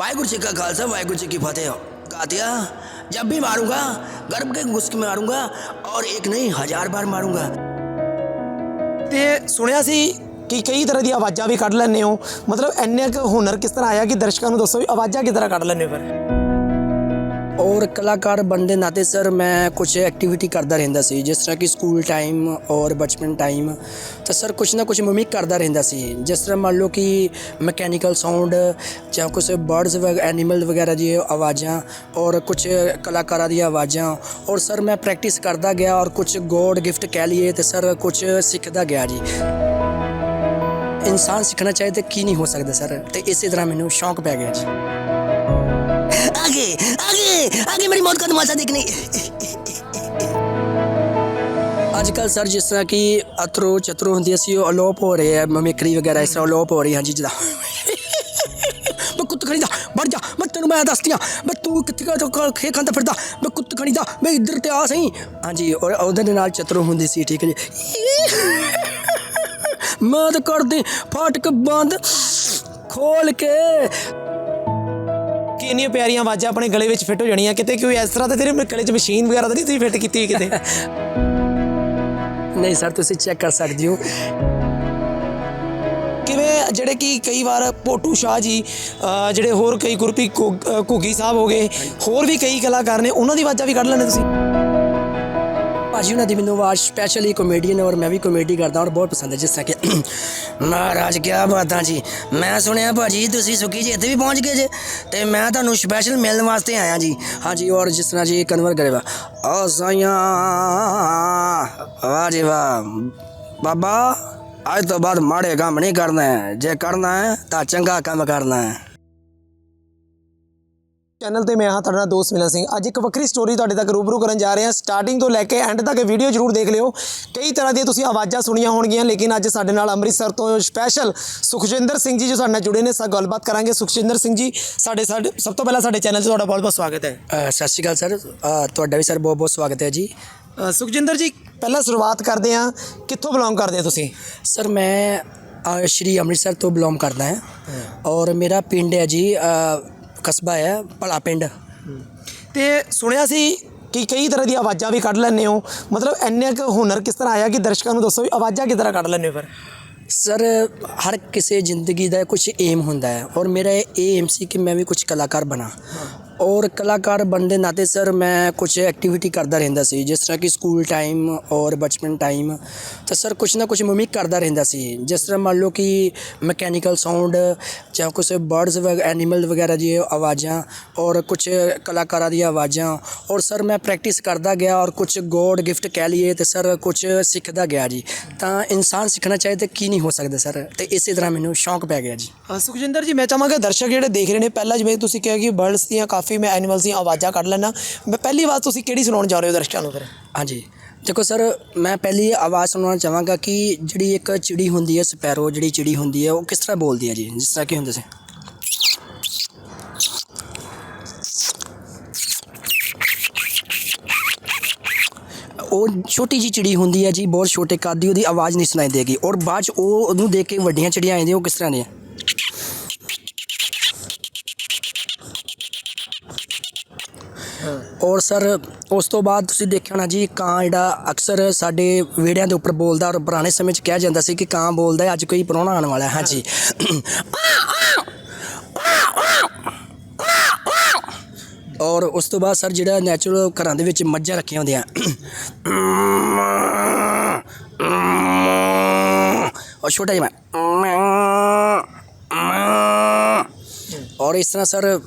वाहिगुरु जी का खालसा वाहिगुरु जी की फतेह कहा दिया जब भी मारूंगा गर्भ के घुस के मारूंगा और एक नहीं हजार बार मारूंगा ਤੇ ਸੁਣਿਆ ਸੀ ਕਿ ਕਈ ਤਰ੍ਹਾਂ ਦੀਆਂ ਆਵਾਜ਼ਾਂ ਵੀ ਕੱਢ ਲੈਂਦੇ ਹੋ ਮਤਲਬ ਇੰਨੇ ਕੁ ਹੁਨਰ ਕਿਸ ਤਰ੍ਹਾਂ ਆਇਆ ਕਿ ਦਰਸ਼ਕਾਂ ਨੂੰ ਦੱਸੋ ਵੀ ਆਵਾਜ਼ਾਂ ਕਿਸ ਤਰ੍ਹਾਂ ਕੱਢ ਲੈਂਦੇ ਹੋ ਫਿਰ ਔਰ ਕਲਾਕਾਰ ਬਣਦੇ ਨਾਤੇ ਸਰ ਮੈਂ ਕੁਝ ਐਕਟੀਵਿਟੀ ਕਰਦਾ ਰਹਿੰਦਾ ਸੀ, ਜਿਸ ਤਰ੍ਹਾਂ ਕਿ ਸਕੂਲ ਟਾਈਮ ਔਰ ਬਚਪਨ ਟਾਈਮ ਤਾਂ ਸਰ ਕੁਝ ਨਾ ਕੁਝ ਮਿਮਿਕ ਕਰਦਾ ਰਹਿੰਦਾ ਸੀ। ਜਿਸ ਤਰ੍ਹਾਂ ਮੰਨ ਲਓ ਕਿ ਮਕੈਨੀਕਲ ਸਾਊਂਡ ਜਾਂ ਕੁਝ ਬਰਡਸ ਐਨੀਮਲ ਵਗੈਰਾ ਦੀ ਆਵਾਜ਼ਾਂ ਔਰ ਕੁਝ ਕਲਾਕਾਰਾਂ ਦੀਆਂ ਆਵਾਜ਼ਾਂ, ਔਰ ਸਰ ਮੈਂ ਪ੍ਰੈਕਟਿਸ ਕਰਦਾ ਗਿਆ ਔਰ ਕੁਝ ਗੋਡ ਗਿਫਟ ਕਹਿ ਲਈਏ ਤੇ ਸਰ ਕੁਝ ਸਿੱਖਦਾ ਗਿਆ ਜੀ। ਇਨਸਾਨ ਸਿੱਖਣਾ ਚਾਹੇ ਤੇ ਕੀ ਨਹੀਂ ਹੋ ਸਕਦਾ ਸਰ, ਤੇ ਇਸੇ ਤਰ੍ਹਾਂ ਮੈਨੂੰ ਸ਼ੌਂਕ ਪੈ ਗਿਆ ਜੀ। आगे आगे आगे मेरी मौत का तमाशा देखने ਅੱਜ ਕੱਲ ਸਰ ਜਿਸ ਤਰ੍ਹਾਂ ਕਿ ਅਤਰੋ ਚਤਰੋ ਹੁੰਦੀਆਂ ਸੀ ਉਹ ਅਲੋਪ ਹੋ ਰਹੇ ਆ ਮਮਿਕਰੀ ਵਗੈਰਾ ਇਸ ਤਰ੍ਹਾਂ ਅਲੋਪ ਹੋ ਰਹੀ ਹਾਂਜੀ ਜਿੱਦਾਂ ਮੈਂ ਕੁੱਤ ਖੜੀਦਾ ਵੜ ਜਾ ਮੈਂ ਤੈਨੂੰ ਮੈਂ ਦੱਸਦੀਆਂ ਮੈਂ ਤੂੰ ਕਿੱਥੇ ਕਾ ਤੋ ਖੇ ਖਾਂਦਾ ਫਿਰਦਾ ਮੈਂ ਕੁੱਤ ਖੜੀਦਾ ਮੈਂ ਇੱਧਰ ਤੇ ਆ ਸਹੀ ਹਾਂਜੀ ਔਰ ਉਹਦੇ ਦੇ ਨਾਲ ਚਤਰੋ ਹੁੰਦੀ ਸੀ ਠੀਕ ਹੈ ਜੀ ਮੈਂ ਤਾਂ ਕਰਦੀ ਫਾਟਕ ਬੰਦ ਖੋਲ ਕੇ ਕਿ ਇੰਨੀਆਂ ਪਿਆਰੀਆਂ ਆਵਾਜ਼ਾਂ ਆਪਣੇ ਗਲੇ ਵਿੱਚ ਫਿੱਟ ਹੋ ਜਾਣੀਆਂ ਕਿਤੇ ਕੋਈ ਇਸ ਤਰ੍ਹਾਂ ਤਾਂ ਤੇਰੇ ਗਲੇ 'ਚ ਮਸ਼ੀਨ ਵਗੈਰਾ ਤਾਂ ਨਹੀਂ ਤੁਸੀਂ ਫਿੱਟ ਕੀਤੀ ਕਿਤੇ? ਨਹੀਂ ਸਰ ਤੁਸੀਂ ਚੈੱਕ ਕਰ ਸਕਦੇ ਹੋ। ਕਿਵੇਂ ਜਿਹੜੇ ਕਿ ਕਈ ਵਾਰ ਪੋਟੂ ਸ਼ਾਹ ਜੀ ਜਿਹੜੇ ਹੋਰ ਕਈ ਗੁਰਪੀ ਘੁੱਗ- ਸਾਹਿਬ ਹੋ ਗਏ ਹੋਰ ਵੀ ਕਈ ਕਲਾਕਾਰ ਨੇ ਉਹਨਾਂ ਦੀ ਆਵਾਜ਼ਾਂ ਵੀ ਕੱਢ ਲੈਂਦੇ ਤੁਸੀਂ? ਭਾਜੀ ਉਹਨਾਂ ਦੀ ਮੈਨੂੰ ਆਵਾਜ਼ ਸਪੈਸ਼ਲੀ ਕਮੇਡੀਅਨ ਔਰ ਮੈਂ ਵੀ ਕਮੇਡੀ ਕਰਦਾ ਔਰ ਬਹੁਤ ਪਸੰਦ ਹੈ ਜਿਸ ਤਰ੍ਹਾਂ ਕਿ ਮਹਾਰਾਜ ਕੀ ਬਾਤਾਂ ਜੀ ਮੈਂ ਸੁਣਿਆ ਭਾਜੀ ਤੁਸੀਂ ਸੁੱਕੀ ਜੀ ਇੱਥੇ ਵੀ ਪਹੁੰਚ ਗਏ ਜੇ ਤੇ ਮੈਂ ਤੁਹਾਨੂੰ ਸਪੈਸ਼ਲ ਮਿਲਣ ਵਾਸਤੇ ਆਇਆ ਜੀ ਹਾਂਜੀ ਔਰ ਜਿਸ ਤਰ੍ਹਾਂ ਜੀ ਕਨਵਰ ਕਰੇਗਾ ਆ ਸਾਈਆਂ ਵਾਹ ਜੀ ਵਾਹ ਬਾਬਾ ਅੱਜ ਤੋਂ ਬਾਅਦ ਮਾੜੇ ਕੰਮ ਨਹੀਂ ਕਰਨਾ ਹੈ ਜੇ ਕਰਨਾ ਹੈ ਤਾਂ ਚੰਗਾ ਕੰਮ ਕਰਨਾ ਹੈ ਚੈਨਲ ਤੇ ਮੈਂ ਹਾਂ ਤੁਹਾਡਾ ਦੋਸਤ ਮਿਲਨ ਸਿੰਘ। ਅੱਜ ਇੱਕ ਵੱਖਰੀ ਸਟੋਰੀ ਤੁਹਾਡੇ ਤੱਕ ਰੂਬਰੂ ਕਰਨ ਜਾ ਰਹੇ। ਹਾਂ ਸਟਾਰਟਿੰਗ ਤੋਂ ਲੈ ਕੇ ਐਂਡ ਤੱਕ ਵੀਡੀਓ ਜਰੂਰ ਦੇਖ ਲਿਓ। ਕਈ ਤਰ੍ਹਾਂ ਦੀਆਂ ਤੁਸੀਂ ਆਵਾਜ਼ਾਂ ਸੁਣੀਆਂ ਹੋਣਗੀਆਂ ਲੇਕਿਨ ਅੱਜ ਸਾਡੇ ਨਾਲ ਅੰਮ੍ਰਿਤਸਰ ਤੋਂ ਸਪੈਸ਼ਲ ਸੁਖਜਿੰਦਰ ਸਿੰਘ ਜੀ ਜੋ ਸਾਡੇ ਨਾਲ ਜੁੜੇ ਨੇ ਸਾ ਗੱਲਬਾਤ ਕਰਾਂਗੇ। ਸੁਖਜਿੰਦਰ ਸਿੰਘ ਜੀ ਸਾਡੇ ਸਾਡੇ ਸਭ ਤੋਂ ਪਹਿਲਾਂ ਸਾਡੇ ਚੈਨਲ 'ਤੇ ਤੁਹਾਡਾ ਬਹੁਤ ਬਹੁਤ ਸਵਾਗਤ ਹੈ। ਅ, ਸਤਿ ਸ਼੍ਰੀ ਅਕਾਲ ਸਰ। ਅ, ਤੁਹਾਡਾ ਵੀ ਸਰ ਬਹੁਤ ਬਹੁਤ ਸਵਾਗਤ ਹੈ ਜੀ। ਅ, ਸੁਖਜਿੰਦਰ ਜੀ ਪਹਿਲਾਂ ਸ਼ੁਰੂਆਤ ਕਰਦੇ ਹਾਂ। ਕਿੱਥੋਂ ਬਿਲੋਂਗ ਕਰਦੇ ਹੋ ਤੁਸੀਂ? ਸਰ ਮੈਂ ਅ, ਸ਼੍ਰੀ ਅੰਮ੍ਰਿਤਸਰ ਤੋਂ ਬਿਲੋਂਗ ਕਰਦਾ ਹਾਂ। ਔਰ ਮੇਰਾ ਪਿੰਡ ਹੈ ਜੀ ਅ, ਕਸਬਾ ਹੈ ਭਲਾ ਪਿੰਡ। ਤੇ ਸੁਣਿਆ ਸੀ ਕਿ ਕਈ ਤਰ੍ਹਾਂ ਦੀਆਂ ਆਵਾਜ਼ਾਂ ਵੀ ਕੱਢ ਲੈਂਦੇ ਹੋ। ਮਤਲਬ ਇੰਨੇ ਕੁ ਹੁਨਰ ਕਿਸ ਤਰ੍ਹਾਂ ਆਇਆ ਕਿ ਦਰਸ਼ਕਾਂ ਨੂੰ ਦੱਸੋ ਵੀ ਆਵਾਜ਼ਾਂ ਕਿਸ ਤਰ੍ਹਾਂ ਕੱਢ ਲੈਂਦੇ ਹੋ ਫਿਰ? ਸਰ ਹਰ ਕਿਸੇ ਜ਼ਿੰਦਗੀ ਦਾ ਕੁਝ ਏਮ ਹੁੰਦਾ ਹੈ। ਔਰ ਮੇਰਾ ਇਹ ਏਮ ਸੀ ਕਿ ਮੈਂ ਵੀ ਕੁਝ ਕਲਾਕਾਰ ਬਣਾ। ਔਰ ਕਲਾਕਾਰ ਬਣਨ ਦੇ ਨਾਤੇ ਸਰ ਮੈਂ ਕੁਝ ਐਕਟੀਵਿਟੀ ਕਰਦਾ ਰਹਿੰਦਾ ਸੀ, ਜਿਸ ਤਰ੍ਹਾਂ ਕਿ ਸਕੂਲ ਟਾਈਮ ਔਰ ਬਚਪਨ ਟਾਈਮ ਤਾਂ ਸਰ ਕੁਝ ਨਾ ਕੁਝ ਮਿਮਿਕ ਕਰਦਾ ਰਹਿੰਦਾ ਸੀ। ਜਿਸ ਤਰ੍ਹਾਂ ਮੰਨ ਲਓ ਕਿ ਮਕੈਨੀਕਲ ਸਾਊਂਡ ਜਾਂ ਕੁਝ ਬਰਡਸ ਐਨੀਮਲ ਵਗੈਰਾ ਦੀ ਆਵਾਜ਼ਾਂ ਔਰ ਕੁਝ ਕਲਾਕਾਰਾਂ ਦੀਆਂ ਆਵਾਜ਼ਾਂ, ਔਰ ਸਰ ਮੈਂ ਪ੍ਰੈਕਟਿਸ ਕਰਦਾ ਗਿਆ ਔਰ ਕੁਝ ਗੋਡ ਗਿਫਟ ਕਹਿ ਲਈਏ ਤੇ ਸਰ ਕੁਝ ਸਿੱਖਦਾ ਗਿਆ ਜੀ। ਤਾਂ ਇਨਸਾਨ ਸਿੱਖਣਾ ਚਾਹੇ ਤੇ ਕੀ ਨਹੀਂ ਹੋ ਸਕਦਾ ਸਰ, ਤੇ ਇਸੇ ਤਰ੍ਹਾਂ ਮੈਨੂੰ ਸ਼ੌਂਕ ਪੈ ਗਿਆ ਜੀ। ਸੁਖਜਿੰਦਰ ਜੀ, ਮੈਂ ਚਾਹਾਂਗਾ ਦਰਸ਼ਕ ਜਿਹੜੇ ਦੇਖ ਰਹੇ ਨੇ, ਪਹਿਲਾਂ ਜਿਵੇਂ ਤੁਸੀਂ ਕਿਹਾ ਕਿ ਬਰਡਸ ਦੀਆਂ ਕਾਫੀ ਮੈਂ ਐਨੀਮਲਸ ਦੀਆਂ ਆਵਾਜ਼ਾਂ ਕੱਢ ਲੈਣਾ ਮੈਂ ਪਹਿਲੀ ਵਾਰ ਤੁਸੀਂ ਕਿਹੜੀ ਸੁਣਾਉਣ ਜਾ ਰਹੇ ਹੋ ਦਰਸ਼ਕਾਂ ਨੂੰ ਫਿਰ? ਹਾਂਜੀ। ਦੇਖੋ ਸਰ, ਮੈਂ ਪਹਿਲੀ ਆਵਾਜ਼ ਸੁਣਾਉਣਾ ਚਾਹਾਂਗਾ ਕਿ ਜਿਹੜੀ ਇੱਕ ਚਿੜੀ ਹੁੰਦੀ ਹੈ, ਸਪੈਰੋ ਜਿਹੜੀ ਚਿੜੀ ਹੁੰਦੀ ਹੈ, ਉਹ ਕਿਸ ਤਰ੍ਹਾਂ ਬੋਲਦੀ ਹੈ ਜੀ? ਜਿਸ ਤਰ੍ਹਾਂ ਕਿ ਹੁੰਦੇ ਸੀ? ਉਹ ਛੋਟੀ ਜੀ ਚਿੜੀ ਹੁੰਦੀ ਹੈ ਜੀ, ਬਹੁਤ ਛੋਟੇ ਕੱਦ ਦੀ, ਉਹਦੀ ਆਵਾਜ਼ ਨਹੀਂ ਸੁਣਾਈ ਦੇਗੀ। ਔਰ ਬਾਅਦ 'ਚ ਉਹ ਉਹਨੂੰ ਦੇਖ ਕੇ ਵੱਡੀਆਂ ਚਿੜੀਆਂ ਆਉਂਦੀਆਂ ਉਹ ਕਿਸ ਤਰ੍ਹਾਂ ਦੀਆਂ? ਔਰ ਸਰ, ਉਸ ਤੋਂ ਬਾਅਦ ਤੁਸੀਂ ਦੇਖਿਆ ਹੋਣਾ ਜੀ, ਕਾਂ ਜਿਹੜਾ ਅਕਸਰ ਸਾਡੇ ਵਿਹੜਿਆਂ ਦੇ ਉੱਪਰ ਬੋਲਦਾ ਔਰ ਪੁਰਾਣੇ ਸਮੇਂ 'ਚ ਕਿਹਾ ਜਾਂਦਾ ਸੀ ਕਿ ਕਾਂ ਬੋਲਦਾ ਹੈ, ਅੱਜ ਕੋਈ ਪ੍ਰਾਹੁਣਾ ਆਉਣ ਵਾਲਾ ਹੈ। ਹਾਂਜੀ। ਔਰ ਉਸ ਤੋਂ ਬਾਅਦ ਸਰ, ਜਿਹੜਾ ਨੈਚੁਰਲ ਘਰਾਂ ਦੇ ਵਿੱਚ ਮੱਝਾਂ ਰੱਖੀਆਂ ਹੁੰਦੀਆਂ। ਔਰ ਛੋਟਾ ਜਿਹਾ ਔਰ ਇਸ ਤਰ੍ਹਾਂ ਸਰ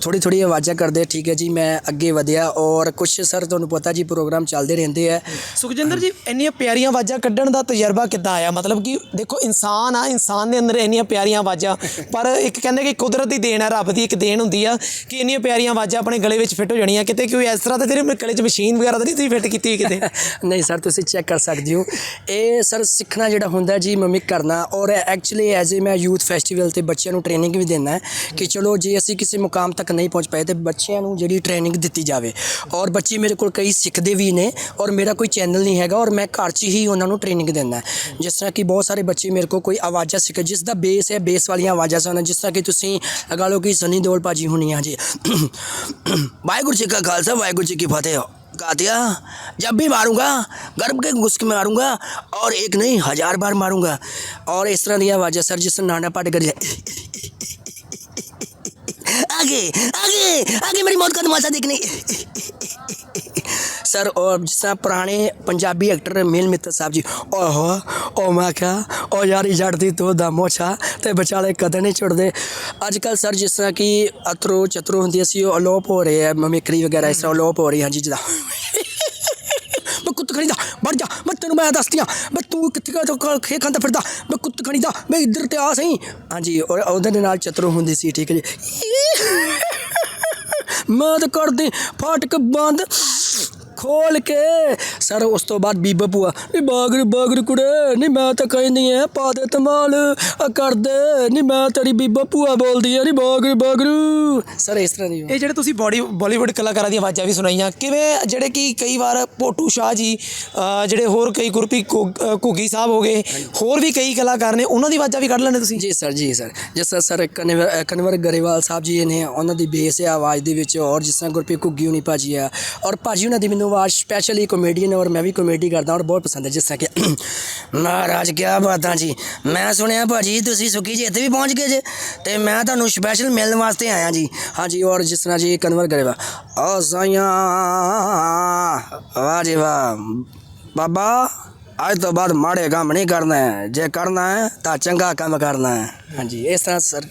ਥੋੜੀ ਥੋੜੀ ਆਵਾਜ਼ਾਂ ਕਰਦੇ ਠੀਕ ਹੈ ਜੀ ਮੈਂ ਅੱਗੇ ਵਧਿਆ ਔਰ ਕੁਝ ਸਰ ਤੁਹਾਨੂੰ ਪਤਾ ਜੀ ਪ੍ਰੋਗਰਾਮ ਚੱਲਦੇ ਰਹਿੰਦੇ ਆ। ਸੁਖਜਿੰਦਰ ਜੀ ਇੰਨੀਆਂ ਪਿਆਰੀਆਂ ਆਵਾਜ਼ਾਂ ਕੱਢਣ ਦਾ ਤਜਰਬਾ ਕਿੱਦਾਂ ਆਇਆ? ਮਤਲਬ ਕਿ ਦੇਖੋ ਇਨਸਾਨ ਆ ਇਨਸਾਨ ਦੇ ਅੰਦਰ ਇੰਨੀਆਂ ਪਿਆਰੀਆਂ ਆਵਾਜ਼ਾਂ ਪਰ ਇੱਕ ਕਹਿੰਦੇ ਕਿ ਕੁਦਰਤ ਦੀ ਦੇਣ ਹੈ ਰੱਬ ਦੀ ਇੱਕ ਦੇਣ ਹੁੰਦੀ ਆ ਕਿ ਇੰਨੀਆਂ ਪਿਆਰੀਆਂ ਆਵਾਜ਼ਾਂ ਆਪਣੇ ਗਲੇ ਵਿੱਚ ਫਿੱਟ ਹੋ ਜਾਣੀਆਂ ਕਿਤੇ ਕੋਈ ਇਸ ਤਰ੍ਹਾਂ ਤਾਂ ਤੇਰੇ ਗਲੇ 'ਚ ਮਸ਼ੀਨ ਵਗੈਰਾ ਤਾਂ ਨਹੀਂ ਤੁਸੀਂ ਫਿੱਟ ਕੀਤੀ ਕਿਤੇ? ਨਹੀਂ ਸਰ ਤੁਸੀਂ ਚੈੱਕ ਕਰ ਸਕਦੇ ਹੋ। ਇਹ ਸਰ ਸਿੱਖਣਾ ਜਿਹੜਾ ਹੁੰਦਾ ਜੀ ਮਮਿਕ ਕਰਨਾ ਔਰ ਐਕਚੁਅਲੀ ਐਜ਼ ਏ ਮੈਂ ਯੂਥ ਫੈਸਟੀਵਲ ਤੇ ਬੱਚਿਆਂ ਨੂੰ ਟ੍ਰੇਨਿੰਗ ਵੀ ਦਿੰਦਾ ਕਿ ਚਲੋ ਜੇ ਅਸੀਂ ਕਿਸੇ ਮੁਕਾਮ ਤੱਕ ਨਹੀਂ ਪਹੁੰਚ ਪਾਏ ਤੇ ਬੱਚਿਆਂ ਨੂੰ ਜਿਹੜੀ ਟ੍ਰੇਨਿੰਗ ਦਿੱਤੀ ਜਾਵੇ ਔਰ ਬੱਚੇ ਮੇਰੇ ਕੋਲ ਕਈ ਸਿੱਖਦੇ ਵੀ ਨੇ ਔਰ ਮੇਰਾ ਕੋਈ ਚੈਨਲ ਨਹੀਂ ਹੈਗਾ ਔਰ ਮੈਂ ਘਰ 'ਚ ਹੀ ਉਹਨਾਂ ਨੂੰ ਟ੍ਰੇਨਿੰਗ ਦਿੰਦਾ ਜਿਸ ਤਰ੍ਹਾਂ ਕਿ ਬਹੁਤ ਸਾਰੇ ਬੱਚੇ ਮੇਰੇ ਕੋਲ ਕੋਈ ਆਵਾਜ਼ਾਂ ਸਿੱਖ ਜਿਸ ਦਾ ਬੇਸ ਹੈ ਬੇਸ ਵਾਲੀਆਂ ਆਵਾਜ਼ਾਂ ਸਨ ਜਿਸ ਤਰ੍ਹਾਂ ਕਿ ਤੁਸੀਂ ਲਗਾ ਲਓ ਕਿ ਸਨੀ ਦਿਓਲ ਭਾਜੀ ਹੋਣੀ ਆ ਜੀ ਵਾਹਿਗੁਰੂ ਜੀ ਕਾ ਖਾਲਸਾ ਵਾਹਿਗੁਰੂ ਜੀ ਕੀ ਫਤਿਹ गा दिया जब भी मारूंगा गर्भ के घुस के मारूंगा और एक नहीं हजार बार मारूंगा और इस तरह दिया आवाज़ सर जिस नाना पाट कर आगे आगे आगे मेरी मौत का तमाशा देखने ਸਰ ਔਰ ਜਿਸ ਤਰ੍ਹਾਂ ਪੁਰਾਣੇ ਪੰਜਾਬੀ ਐਕਟਰ ਮੇਲ ਮਿੱਤਰ ਸਾਹਿਬ ਜੀ ਓਹੋ ਓ ਮੈਂ ਕਿਹਾ ਓ ਯਾਰੀ ਜੜਦੀ ਤੂੰ ਦਾ ਮੋਛਾ ਤੇ ਵਿਚਾਲੇ ਕਦੇ ਨਹੀਂ ਛੁੱਟਦੇ ਅੱਜ ਕੱਲ ਸਰ ਜਿਸ ਤਰ੍ਹਾਂ ਕਿ ਅਤਰੋ ਚਤਰੋ ਹੁੰਦੀ ਸੀ ਉਹ ਅਲੋਪ ਹੋ ਰਹੇ ਆ ਮਮਿਕਰੀ ਵਗੈਰਾ ਇਸ ਤਰ੍ਹਾਂ ਅਲੋਪ ਹੋ ਰਹੀ ਹਾਂ ਜੀ ਜਿੱਦਾਂ ਮੈਂ ਕੁੱਤ ਖਣੀਦਾ ਵੜ ਜਾ, ਮੈਂ ਤੈਨੂੰ ਮੈਂ ਦੱਸਦੀਆਂ ਮੈਂ ਤੂੰ ਕਿੱਥੇ ਕਾ ਖੇ ਖਾਂਦਾ ਫਿਰਦਾ, ਮੈਂ ਕੁੱਤ ਖਣੀਦਾ ਮੈਂ ਇੱਧਰ ਤੇ ਆ ਸਹੀ। ਹਾਂਜੀ, ਔਰ ਉਹਦੇ ਨਾਲ ਚਤਰੋ ਹੁੰਦੀ ਸੀ, ਠੀਕ ਹੈ ਜੀ। ਮੈਂ ਤਾਂ ਕਰਦੀ, ਫਾਟਕ ਬੰਦ। ਖੋਲ ਕੇ। ਸਰ ਉਸ ਤੋਂ ਬਾਅਦ ਬੀਬਾ ਭੂਆ ਨਹੀਂ ਬਾਗਰ ਬਾਗਰ ਕੁੜੇ ਨਹੀਂ ਮੈਂ ਤਾਂ ਕਹਿੰਦੀ ਐ ਪਾ ਦੇ ਤਮਾਲ ਆ ਕਰ ਦੇ ਨਹੀਂ ਮੈਂ ਤੇਰੀ ਬੀਬਾ ਭੂਆ ਬੋਲਦੀ ਐ ਨਹੀਂ ਬਾਗਰ ਬਾਗਰ। ਸਰ ਇਸ ਤਰ੍ਹਾਂ ਦੀ ਇਹ ਜਿਹੜੇ ਤੁਸੀਂ ਬੋਡੀ ਬਾਲੀਵੁੱਡ ਕਲਾਕਾਰਾਂ ਦੀਆਂ ਆਵਾਜ਼ਾਂ ਵੀ ਸੁਣਾਈਆਂ ਕਿਵੇਂ ਜਿਹੜੇ ਕਿ ਕਈ ਵਾਰ ਪੋਟੂ ਸ਼ਾਹ ਜੀ ਜਿਹੜੇ ਹੋਰ ਕਈ ਗੁਰਪ੍ਰੀਤ ਘੁੱਗੀ ਸਾਹਿਬ ਹੋ ਗਏ ਹੋਰ ਵੀ ਕਈ ਕਲਾਕਾਰ ਨੇ ਉਹਨਾਂ ਦੀ ਆਵਾਜ਼ਾਂ ਵੀ ਕੱਢ ਲੈਂਦੇ ਤੁਸੀਂ? ਜੀ ਸਰ ਜੀ ਸਰ। ਜਿਸ ਤਰ੍ਹਾਂ ਸਰ ਕਨਵਰ ਕਨਵਰ ਗਰੇਵਾਲ ਸਾਹਿਬ ਜੀ ਨੇ ਉਹਨਾਂ ਦੀ ਬੇਸ ਆਵਾਜ਼ ਦੇ ਵਿੱਚ ਔਰ ਜਿਸ ਤਰ੍ਹਾਂ ਗੁਰਪ੍ਰੀਤ ਘੁੱਗੀ ਹੁਣੀ ਭਾਜੀ ਆ ਔਰ ਭਾਜੀ ਉਹਨਾਂ ਦੀ ਮੈਨੂੰ ਆਵਾਜ਼ ਸਪੈਸ਼ਲੀ ਕਾਮੇਡੀਅਨ ਔਰ ਮੈਂ ਵੀ ਕਾਮੇਡੀ ਕਰਦਾ ਔਰ ਬਹੁਤ ਪਸੰਦ ਹੈ, ਜਿਸ ਤਰ੍ਹਾਂ ਕਿ ਮਹਾਰਾਜ ਕੀ ਬਾਤਾਂ ਜੀ। ਮੈਂ ਸੁਣਿਆ ਭਾਜੀ ਤੁਸੀਂ ਸੁੱਕੀ ਜੀ ਇੱਥੇ ਵੀ ਪਹੁੰਚ ਗਏ ਜੇ? ਤੇ ਮੈਂ ਤੁਹਾਨੂੰ ਸਪੈਸ਼ਲ ਮਿਲਣ ਵਾਸਤੇ ਆਇਆ ਜੀ। ਹਾਂਜੀ ਔਰ ਜਿਸ ਤਰ੍ਹਾਂ ਜੀ ਕਨਵਰ ਗਰੇਵਾਲ ਓ ਸਾਈਆਂ ਵਾਹ ਜੀ ਵਾਹ। ਬਾਬਾ, ਅੱਜ ਤੋਂ ਬਾਅਦ ਮਾੜੇ ਕੰਮ ਨਹੀਂ ਕਰਨਾ ਹੈ। ਜੇ ਕਰਨਾ ਹੈ, ਤਾਂ ਚੰਗਾ ਕੰਮ ਕਰਨਾ ਹੈ। ਹਾਂਜੀ ਇਸ ਤਰ੍ਹਾਂ ਸਰ।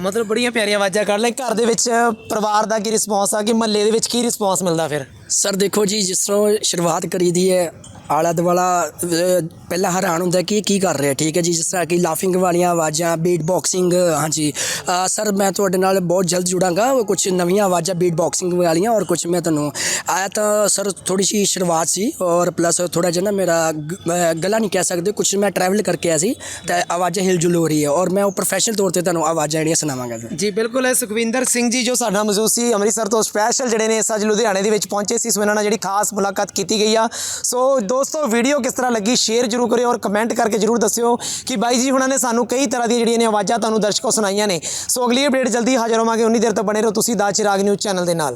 ਮਤਲਬ ਬੜੀਆਂ ਪਿਆਰੀਆਂ ਆਵਾਜ਼ਾਂ ਕੱਢ ਲੈ। ਘਰ ਦੇ ਵਿੱਚ ਪਰਿਵਾਰ ਦਾ ਕੀ ਰਿਸਪੌਂਸ ਆ? ਕਿ ਮਹੱਲੇ ਦੇ ਵਿੱਚ ਕੀ ਰਿਸਪੌਂਸ ਮਿਲਦਾ ਫਿਰ? ਸਰ ਦੇਖੋ ਜੀ ਜਿਸ ਤਰ੍ਹਾਂ ਸ਼ੁਰੂਆਤ ਕਰੀ ਦੀ ਹੈ ਆਲਾ ਦੁਆਲਾ ਅਹ, ਪਹਿਲਾਂ ਹੈਰਾਨ ਹੁੰਦਾ ਕਿ ਇਹ ਕੀ ਕਰ ਰਿਹਾ ਠੀਕ ਹੈ ਜੀ? ਜਿਸ ਤਰ੍ਹਾਂ ਕਿ ਲਾਫਿੰਗ ਵਾਲੀਆਂ ਆਵਾਜ਼ਾਂ ਬੀਟ ਬਾਕਸਿੰਗ ਹਾਂਜੀ। ਅਹ, ਸਰ ਮੈਂ ਤੁਹਾਡੇ ਨਾਲ ਬਹੁਤ ਜਲਦ ਜੁੜਾਂਗਾ ਕੁਝ ਨਵੀਆਂ ਆਵਾਜ਼ਾਂ ਬੀਟ ਬਾਕਸਿੰਗ ਵਾਲੀਆਂ ਔਰ ਕੁਝ ਮੈਂ ਤੁਹਾਨੂੰ ਆਇਆ ਤਾਂ ਸਰ ਥੋੜੀ ਸੀ ਸ਼ੁਰੂਆਤ ਸੀ ਔਰ ਪਲੱਸ ਥੋੜਾ ਜਿਹਾ ਨਾ ਮੇਰਾ ਗ- ਮੈਂ ਗਲਾ ਨਹੀਂ ਕਹਿ ਸਕਦੇ ਕੁਝ ਮੈਂ ਟਰੈਵਲ ਕਰਕੇ ਆਇਆ ਸੀ ਤਾਂ ਆਵਾਜ਼ਾਂ ਹਿਲਜੁਲ ਹੋ ਰਹੀ ਹੈ ਔਰ ਮੈਂ ਉਹ ਪ੍ਰੋਫੈਸ਼ਨਲ ਤੌਰ ਤੇ ਤੁਹਾਨੂੰ ਆਵਾਜ਼ਾਂ ਜਿਹੜੀਆਂ ਸੁਣਾਵਾਂਗਾ ਸਰ ਜੀ ਬਿਲਕੁਲ ਇਹ ਸੁਖਵਿੰਦਰ ਸਿੰਘ ਜੀ ਜੋ ਸਾਡਾ ਮੌਜੂਦ ਸੀ ਅੰਮ੍ਰਿਤਸਰ ਤੋਂ ਸਪੈਸ਼ਲ ਜਿਹੜੇ ਨੇ ਇਸ ਅੱਜ ਲੁਧਿਆਣੇ ਦੇ ਵਿੱਚ ਪਹੁੰਚੇ ਸੀ ਸੋ ਇਹਨਾਂ ਨਾਲ ਜਿਹੜੀ ਖਾਸ ਮੁਲਾਕਾਤ ਕੀਤੀ ਗਈ ਆ। ਸੋ ਦੋ ਦੋਸਤੋ ਵੀਡੀਓ ਕਿਸ ਤਰ੍ਹਾਂ ਲੱਗੀ ਸ਼ੇਅਰ ਜਰੂਰ ਕਰਿਓ ਔਰ ਕਮੈਂਟ ਕਰਕੇ ਜਰੂਰ ਦੱਸਿਓ ਕਿ ਬਾਈ ਜੀ ਹੁਣਾਂ ਨੇ ਸਾਨੂੰ ਕਈ ਤਰ੍ਹਾਂ ਦੀਆਂ ਜਿਹੜੀਆਂ ਨੇ ਆਵਾਜ਼ਾਂ ਤੁਹਾਨੂੰ ਦਰਸ਼ਕੋ ਸੁਣਾਈਆਂ ਨੇ। ਸੋ ਅਗਲੀ ਅਪਡੇਟ ਜਲਦੀ ਹਾਜ਼ਰ ਹੋਵਾਂਗੇ। ਉਨੀ ਦੇਰ ਤੱਕ ਬਣੇ ਰਹੋ ਤੁਸੀਂ ਦਾ ਚਿਰਾਗ ਨਿਊਜ਼ ਚੈਨਲ ਦੇ ਨਾਲ।